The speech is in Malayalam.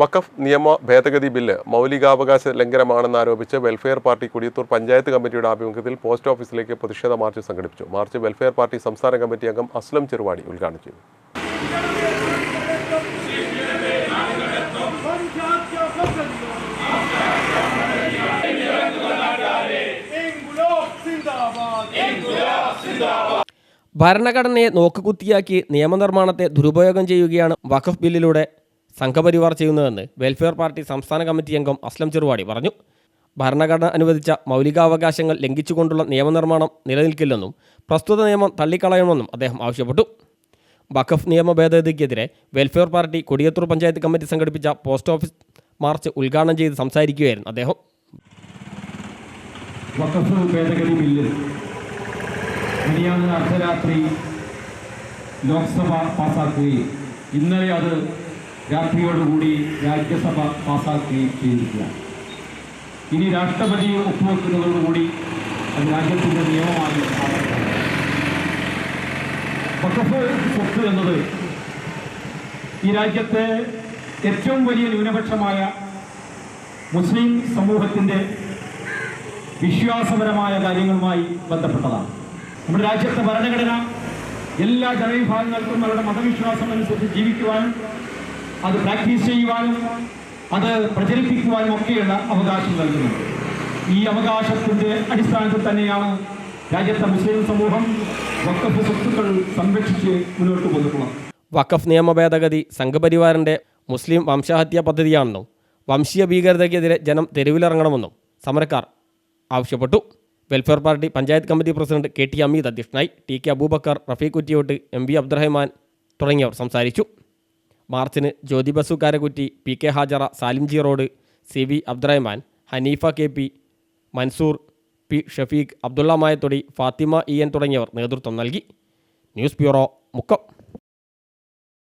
വഖഫ് നിയമ ഭേദഗതി ബില്ല് മൗലികാവകാശ ലംഘനമാണെന്നാരോപിച്ച് വെൽഫെയർ പാർട്ടി കുടിയത്തൂർ പഞ്ചായത്ത് കമ്മിറ്റിയുടെ ആഭിമുഖ്യത്തിൽ പോസ്റ്റ് ഓഫീസിലേക്ക് പ്രതിഷേധ മാർച്ച് സംഘടിപ്പിച്ചു. മാർച്ച് വെൽഫെയർ പാർട്ടി സംസ്ഥാന കമ്മിറ്റി അംഗം അസ്ലം ചെറുവാടി ഉദ്ഘാടനം ചെയ്തു. ഭരണഘടനയെ നോക്കുകുത്തിയാക്കി നിയമനിർമ്മാണത്തെ ദുരുപയോഗം ചെയ്യുകയാണ് വഖഫ് ബില്ലിലൂടെ സംഘപരിവാർ ചെയ്യുന്നതെന്ന് വെൽഫെയർ പാർട്ടി സംസ്ഥാന കമ്മിറ്റി അംഗം അസ്ലം ചെറുവാടി പറഞ്ഞു. ഭരണഘടന അനുവദിച്ച മൗലികാവകാശങ്ങൾ ലംഘിച്ചുകൊണ്ടുള്ള നിയമനിർമ്മാണം നിലനിൽക്കില്ലെന്നും പ്രസ്തുത നിയമം തള്ളിക്കളയണമെന്നും അദ്ദേഹം ആവശ്യപ്പെട്ടു. വഖഫ് നിയമ ഭേദഗതിക്കെതിരെ welfare party Kodiyathur panchayat committee സംഘടിപ്പിച്ച പോസ്റ്റ് ഓഫീസ് മാർച്ച് ഉദ്ഘാടനം ചെയ്ത് സംസാരിക്കുകയായിരുന്നു അദ്ദേഹം. വഖഫ് ഭേദഗതി ബില്ല് അർദ്ധരാത്രി ലോക്സഭ പാസാക്കുകയും ഇന്നലെ അത് രാത്രിയോടുകൂടി രാജ്യസഭ പാസാക്കുകയും ചെയ്തിരിക്കുകയാണ് ഇനി രാഷ്ട്രപതി ഒപ്പുവെക്കുന്നതോടുകൂടി അത് രാജ്യത്തിന്റെ നിയമമായി. വഖഫ് സ്വത്ത് എന്നത് ഈ രാജ്യത്തെ ഏറ്റവും വലിയ ന്യൂനപക്ഷമായ മുസ്ലിം സമൂഹത്തിന്റെ വിശ്വാസപരമായ കാര്യങ്ങളുമായി ബന്ധപ്പെട്ടതാണ് നമ്മുടെ രാജ്യത്തെ ഭരണഘടന എല്ലാ ജനവിഭാഗങ്ങൾക്കും അവരുടെ മതവിശ്വാസം അനുസരിച്ച് ജീവിക്കുവാനും അത് പ്രാക്ടീസ് ചെയ്യുവാനും അത് പ്രചരിപ്പിക്കുവാനും ഒക്കെയുള്ള അവകാശം നൽകുന്നു. ഈ അവകാശത്തിന്റെ അടിസ്ഥാനത്തിൽ തന്നെയാണ് രാജ്യത്തെ മുസ്ലിം സമൂഹം വക്കഫ് സ്വത്തുക്കൾ സംരക്ഷിച്ച് മുന്നോട്ട് പോന്നിട്ടുള്ളത് വഖഫ് നിയമ ഭേദഗതി സംഘപരിവാറിന്റെ മുസ്ലിം വംശഹത്യാ പദ്ധതിയാണെന്നും വംശീയ ഭീകരതയ്ക്കെതിരെ ജനം തെരുവിലിറങ്ങണമെന്നും സമരക്കാർ ആവശ്യപ്പെട്ടു. Welfare party panchayat committee president K T Ameed അധ്യക്ഷനായി T K Abubakar Rafeeq Kuttiyot M V Abdurahman തുടങ്ങിയവർ സംസാരിച്ചു. മാർച്ചിന് Jyothi Karakutty P K Hajara Salimji road C V Abdurahman Haneefa K P Mansoor P Shafeeq Abdulla Mayathodi Fathima E N തുടങ്ങിയവർ നേതൃത്വം നൽകി. News bureau Mukkam.